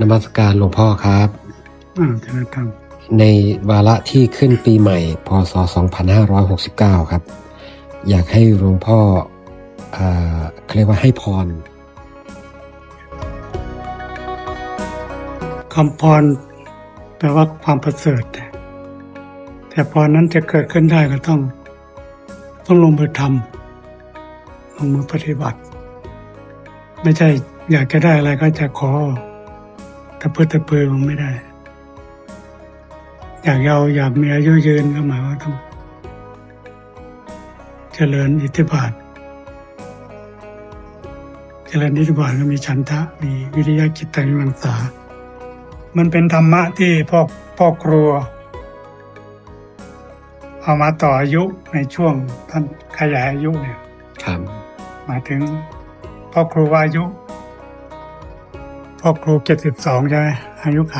นมัสการหลวงพ่อครับ อ่าธนาคารในวาระที่ขึ้นปีใหม่ พศ 2569 ครับ อยากให้หลวงพ่ออ่าเขาเรียกว่าให้พร คำพรแปลว่าความประเสริฐ แต่พรนั้นจะเกิดขึ้นได้ก็ต้อง ต้องลงมือทำลงมือปฏิบัติ ไม่ใช่อยากจะได้อะไรก็จะขอ ตะเพื่อตะเพือมันไม่ได้ อยากเราอยากมีอายุยืนก็หมายว่าต้อง เจริญอิทธิบาท เจริญอิทธิบาทก็มีฉันทะ มีวิริยะจิตตวิมังสา มันเป็นธรรมะที่พ่อพ่อครัว เอามาต่ออายุในช่วงท่านขยายอายุเนี่ยครับหมายถึงพ่อครูว่าอายุ พ่อครูเจ็ดสิบสองใช่ไหมอายุไข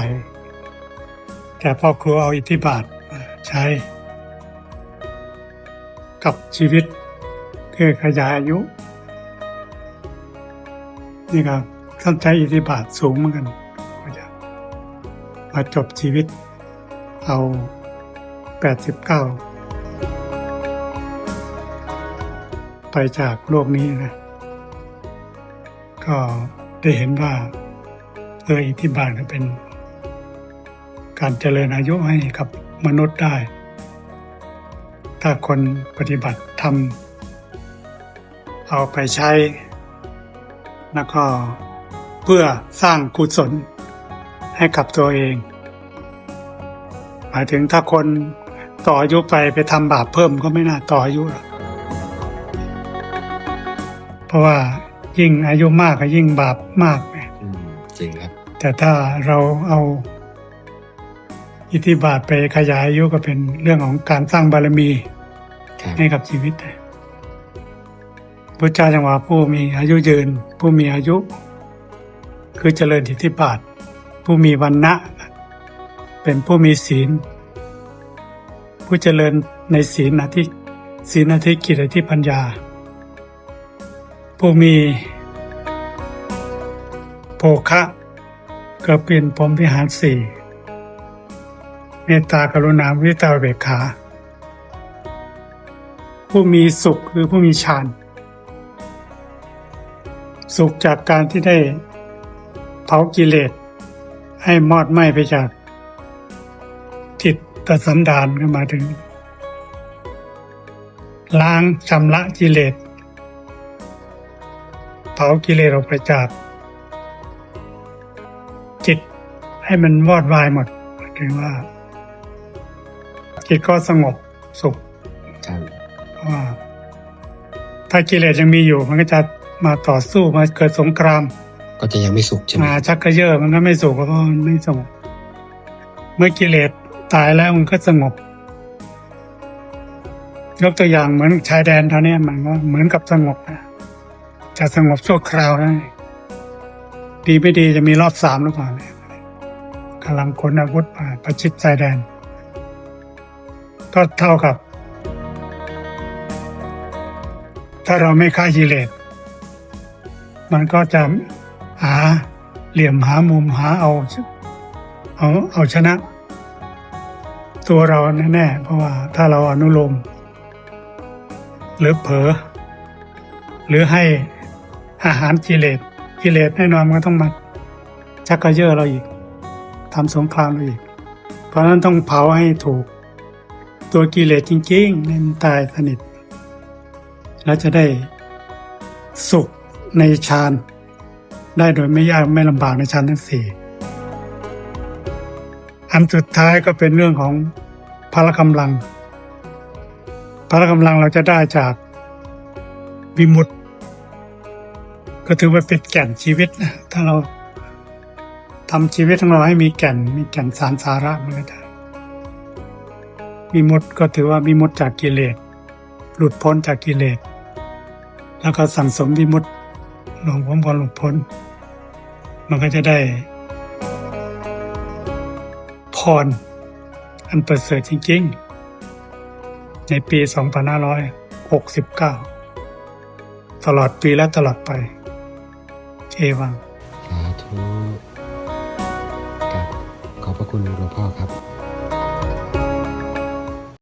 แต่พ่อครูเอาอิทธิบาทใช้ กับชีวิตคือขยายอายุ นี่ครับท่านใช้อิทธิบาทสูงเหมือนกันมาจบชีวิต เอาแปดสิบเก้าไปจากโลกนี้นะ ก็ได้เห็นว่า เอออิทธิบาทเป็น การเจริญอายุให้กับมนุษย์ได้ ถ้าคนปฏิบัติทำเอาไปใช้ แล้วก็เพื่อสร้างกุศลให้กับตัวเอง หมายถึงถ้าคนต่ออายุไปไปทำบาปเพิ่มก็ไม่น่าต่ออายุหรอกเพราะว่ายิ่งอายุมากก็ยิ่งบาปมากไงจริงครับ แต่ถ้าเราเอาอิทธิบาทไปขยายอายุก็เป็นเรื่องของการสร้างบารมีครับให้กับชีวิตพระเจ้าจังหวะผู้มีอายุยืน ผู้มีอายุ คือเจริญอิทธิบาท ผู้มีวันนะเป็นผู้มีศีล ผู้เจริญในศีลอธิศีลอธิกิจอธิปัญญา ผู้มีโภคะ ก็เป็นพรมวิหารสี่เมตตากรุณาวิตาเบกขา ผู้มีสุขหรือผู้มีฌานสุขจากการที่ได้เผากิเลส ให้มอดไหม้ไปจากจิตตสันดานก็หมาถึง ล้างชำระกิเลส เผากิเลสออกไปจาก ให้มันวอดวายหมดหมายถึงว่า จิตก็สงบสุขครับเพราะว่า ถ้ากิเลสยังมีอยู่ มันก็จะมาต่อสู้มาเกิดสงคราม ก็จะยังไม่สุขใช่ไหมมาชักกระเยอะมันก็ไม่สุขเพราะว่ามันไม่สงบเมื่อกิเลสตายแล้วมันก็สงบ ยกตัวอย่างเหมือนชายแดนเท่านี้มันก็เหมือนกับสงบนะจะสงบชั่วคราวได้ดีไม่ดีจะมีรอบสามหรือเปล่าเนี่ย กำลังขนอาวุธมาประชิดชายแดน ก็เท่ากับ ถ้าเราไม่ฆ่ากิเลสมันก็จะหาเหลี่ยมหามุมหาเอาเอาเอาชนะ ตัวเราแน่ๆเพราะว่าถ้าเราอนุโลมหรือเผลอหรือให้อาหารกิเลสกิเลสแน่นอนมันก็ต้องมาชักกระเยอะเราอีก ทำสงครามอีก เพราะนั้นต้องเผาให้ถูก ตัวกิเลสจริงๆให้มันตายสนิท แล้วจะได้สุขในฌานได้โดยไม่ยากไม่ลำบากในฌานทั้งสี่ อันสุดท้ายก็เป็นเรื่องของพละกำลัง พละกำลังเราจะได้จากวิมุตติก็ถือว่าเป็นแก่นชีวิตนะถ้าเรา ทำชีวิตของเราให้มีแก่น มีแก่นสารสาระมันก็ได้วิมุตติก็ถือว่าวิมุตติจากกิเลส หลุดพ้นจากกิเลส แล้วก็สั่งสมวิมุตติหลงพ้นพอหลุดพ้น มันก็จะได้พรอันประเสริฐจริงๆ ในปี 2569 ตลอดปีและตลอดไปเอวังสาธุ คุณหลวงพ่อครับ